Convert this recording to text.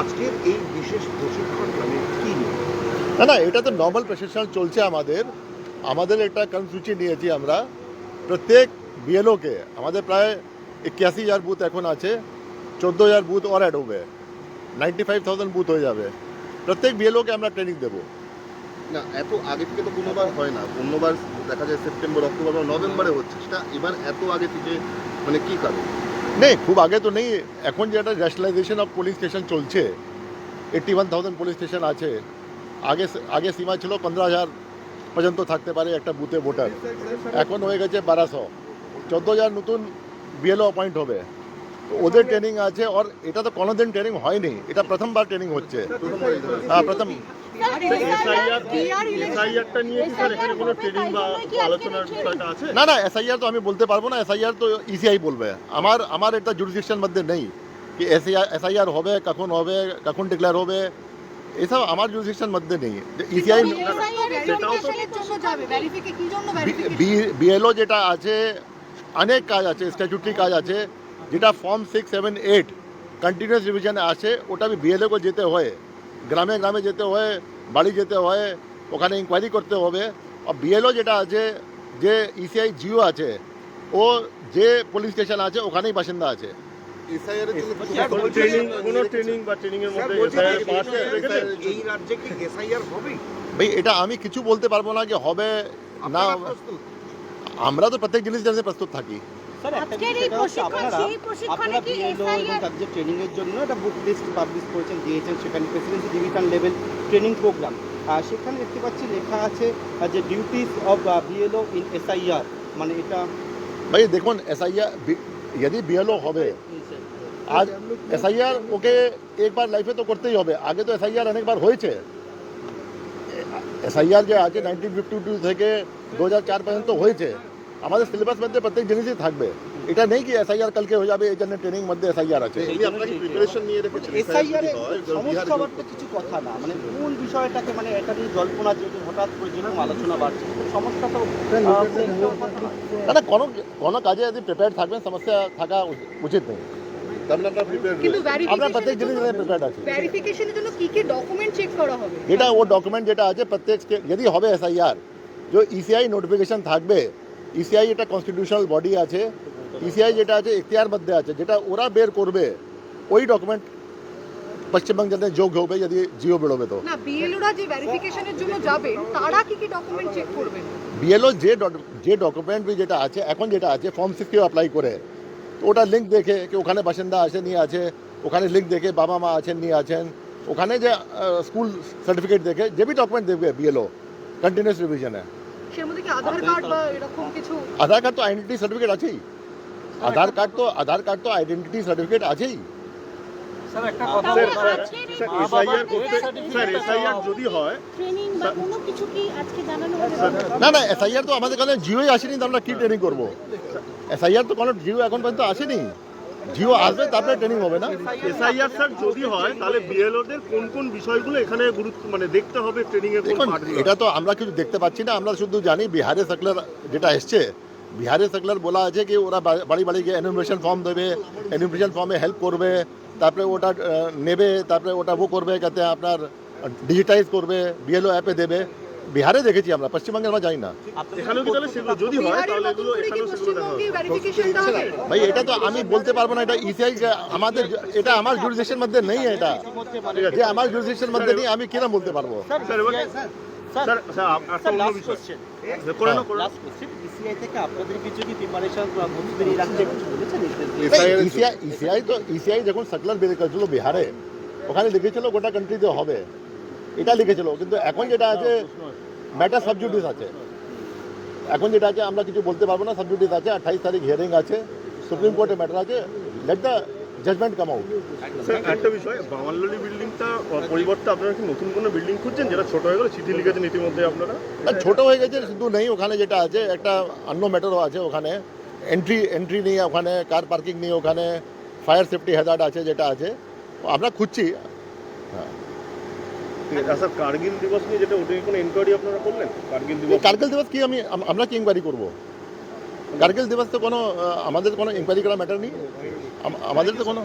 আজকের এই বিশেষ প্রশিক্ষণ মানে কি না না এটা তো নর্মাল প্রশিক্ষণ চলছে আমাদের। আমাদের একটা কর্মসূচি নিয়েছি আমরা। প্রত্যেক বিএলওকে আমাদের প্রায় একাশি হাজার বুথ এখন আছে। চোদ্দ হাজার বুথ ওর অ্যাড হবে নাইনটি ফাইভ থাউজেন্ড বুথ হয়ে যাবে। প্রত্যেক বিএলওকে আমরা ট্রেনিং দেবো। না এত আগে থেকে তো কোনোবার হয় না। অন্যবার দেখা যায় সেপ্টেম্বর অক্টোবর বা নভেম্বরে হচ্ছে। সেটা এবার এত আগে থেকে মানে কি কারণ? নেই, খুব আগে তো নেই। এখন যে যেটা ন্যাশনালাইজেশন অফ পুলিশ স্টেশন চলছে eighty one thousand police station আছে। আগে আগে সীমা ছিল পনেরো হাজার পর্যন্ত থাকতে পারে একটা বুথে ভোটার এখন হয়ে গেছে বারোশো। চোদ্দ হাজার নতুন বিএলও অ্যাপয়েন্ট হবে। ওদের ট্রেনিং আছে আর এটা তো কোনোদিন ট্রেনিং হয়নি এটা প্রথমবার ট্রেনিং হচ্ছে। হ্যাঁ প্রথম। এসআইআরটা নিয়ে কি স্যার এখানে কোনো ট্রেনিং বা আলোচনার না না এসআইআর তো আমি বলতে পারব না এসআইআর তো ইসিআই বলবে। আমার আমার এটা জুরিডিকশন মধ্যে নেই কি এসআইআর হবে কখন হবে কখন ডিক্লেয়ার হবে এসব আমার জুরিডিকশন মধ্যে নেই। ইসিআই বিএলও যেটা আছে অনেক কাজ আছে স্ট্যাচুটারি কাজ আছে যেটা form six seven eight continuous রিভিশনে আছে ওটা আমি বিএলএ को যেতে হয়। গ্রামে গ্রামে যেতে হয় বাড়ি যেতে হয় ওখানে ইনকোয়ারি করতে হবে। আর বিএলও যেটা আছে যে ইসিআই জিও আছে ও যে পুলিশ স্টেশন আছে ওখানেই বাসিন্দা আছে। যে- যে এসআইআর হবে? ভাই এটা আমি কিছু বলতে পারব না কি হবে না আমরা তো প্রত্যেক জিনিস জানতে প্রস্তুত থাকি। আজকের এই প্রশিক্ষণ, সেই প্রশিক্ষণে কি বিএলও এবং SIR তাদের যে ট্রেনিং এর জন্য একটা বুক লিস্ট পাবলিশ করেছেন দিয়েছেন সেখানে presidency division level training programme আর সেখানে দেখতে পাচ্ছি লেখা আছে যে duties of BLO in SIR মানে এটা ভাই দেখুন এসআইআর यदि বিএলও হবে আজ এসআইআর ওকে একবার লাইফে তো করতেই হবে। আগে তো এসআইআর অনেকবার হয়েছে। এসআইআর যে আছে নাইনটিন ফিফটি টু থেকে দু হাজার চার পর্যন্ত হয়েছে। আমাদের সিলেবাস মধ্যে প্রত্যেক জিনিসই থাকবে। এটা নেই কি এসআইআর কালকে হয়ে যাবে এই জন্য ট্রেনিং মধ্যে এসআইআর আছে। এসআইআর সমস্যা বিহারে কিছু কথা না। মানে কোন বিষয়টাকে মানে এটা নিয়ে জল্পনা যেহেতু হঠাৎ করে যেরকম আলোচনা বাড়ছে সমস্যা তো না কোনো কোনো কাজে যদি প্রিপেয়ার থাকবেন সমস্যা থাকা উচ- উচিত নেই। যেটা ও ডকুমেন্ট যেটা আছে প্রত্যেক যদি হবে এসআইআর যে ইসিআই নোটিফিকেশন থাকবে ইসিআই এটা কনস্টিটিউশনাল বডি আছে ইসিআই যেটা আছে এখতিয়ার মধ্যে আছে যেটা ওরা বের করবে ওই ডকুমেন্ট পশ্চিমবঙ্গ জন্য যোগ হবে যদি জিও বেরোবে তো। না বিএলওরা যে ভেরিফিকেশনের জন্য যাবে তারা কি কি ডকুমেন্ট চেক করবেন বিএলও যে যে ডকুমেন্ট যেটা আছে এখন যেটা আছে ফর্ম সিক্সটিও অ্যাপ্লাই করে। তো ওটা লিঙ্ক দেখে কি ওখানে বাসিন্দা আছে নিয়ে আছে ওখানে লিঙ্ক দেখে বাবা মা আছেন নিয়ে আছেন ওখানে যে স্কুল সার্টিফিকেট দেখে যে বি ডকুমেন্ট দেখবে বিএলও কন্টিনিউস রিভিশনে আধার কার্ড বা এরকম কিছু? আধার কার্ড তো আইডেন্টি সার্টিফিকেট আছেই। আধার কার্ড তো আধার কার্ড তো আইডেন্টি সার্টিফিকেট আছেই। স্যার এসআইআর করতে স্যার এসআইআর যদি হয় ট্রেনিং বা কোনো কিছু কি আজকে জানানো হবে? না না এসআইআর তো আমাদের কাছে জিওই আসেনি তো আমরা কি ট্রেনিং করব? এসআইআর তো কোনো জিও এখন পর্যন্ত আসেনি। জিও আসবে তারপরে ট্রেনিং হবে না? এসআইআর স্যার যদি হয় তাহলে বিএলওদের কোন কোন বিষয়গুলো এখানে গুরুত্ব মানে দেখতে হবে ট্রেনিং এর কোন এটা তো আমরা কিছু দেখতে পাচ্ছি না আমরা শুধু জানি বিহারে সার্কুলার যেটা এসছে বিহারে সার্কুলার বলা আছে কি ওরা বাড়ি বাড়ি গিয়ে এনুমিনেশন ফর্ম দেবে এনুমিনেশন ফর্মে হেল্প করবে তারপরে ওটা নেবে তারপরে ওটা ও করবে যাতে আপনার ডিজিটাইজ করবে বিএলও অ্যাপে দেবে। বিহারে দেখেছি আমরা পশ্চিমবঙ্গে আমরা যাই না। হয় ভাই এটা তো আমি বলতে পারব না এটা ইসিআই আমাদের এটা আমার জুরিডিকশন মধ্যে নেই এটা। যে আমার জুরিডিকশন মধ্যে নেই আমি কিরম বলতে পারব? Sir sir last question. Last question ECI থেকে আপনাদের কিছু কি প্রিপারেশন বুঝতে রাখতে বলেছেন ইসিআই ইসিআই তো ইসিআই যখন সার্কুলার বের করেছিল বিহারে। ওখানে দেখেছিল গোটা কান্ট্রিতে হবে। এটা লিখেছিল কিন্তু এখন যেটা আছে ম্যাটার সাবজুডিস আছে। এখন যেটা আছে আমরা কিছু বলতে পারব না সাবজুডিস আছে আঠাইশ তারিখ হিয়ারিং আছে সুপ্রিম কোর্টে ম্যাটার আছে let the judgement come out sir একটা বিষয় বাঙালি বিল্ডিংটা পরিবর্তে আপনারা কি নতুন কোনো বিল্ডিং খুঁজছেন? যেটা ছোট হয়ে গেল চিঠি লিখেছেন ইতিমধ্যে আপনারা? আর ছোট হয়ে গেছে শুধু নেই ওখানে যেটা আছে একটা অন্য ম্যাটারও আছে ওখানে। এন্ট্রি এন্ট্রি নেই ওখানে কার পার্কিং নেই ওখানে ফায়ার সেফটি হ্যাজার্ড আছে যেটা আছে। আমরা খুঁজছি। হ্যাঁ। স্যার কার্গিল দিবস নিয়ে যেটা ওটা কোনো এনকোয়ারি আপনারা করলেন? কার্গিল দিবস কার্গিল দিবস কি আমি, আম- আমরা কি ইনকোয়ারি করব? কার্গিল দিবস তো কোনো আমাদের কোনো ইনকোয়ারি করা ম্যাটার নেই। আমাদের তো কোনো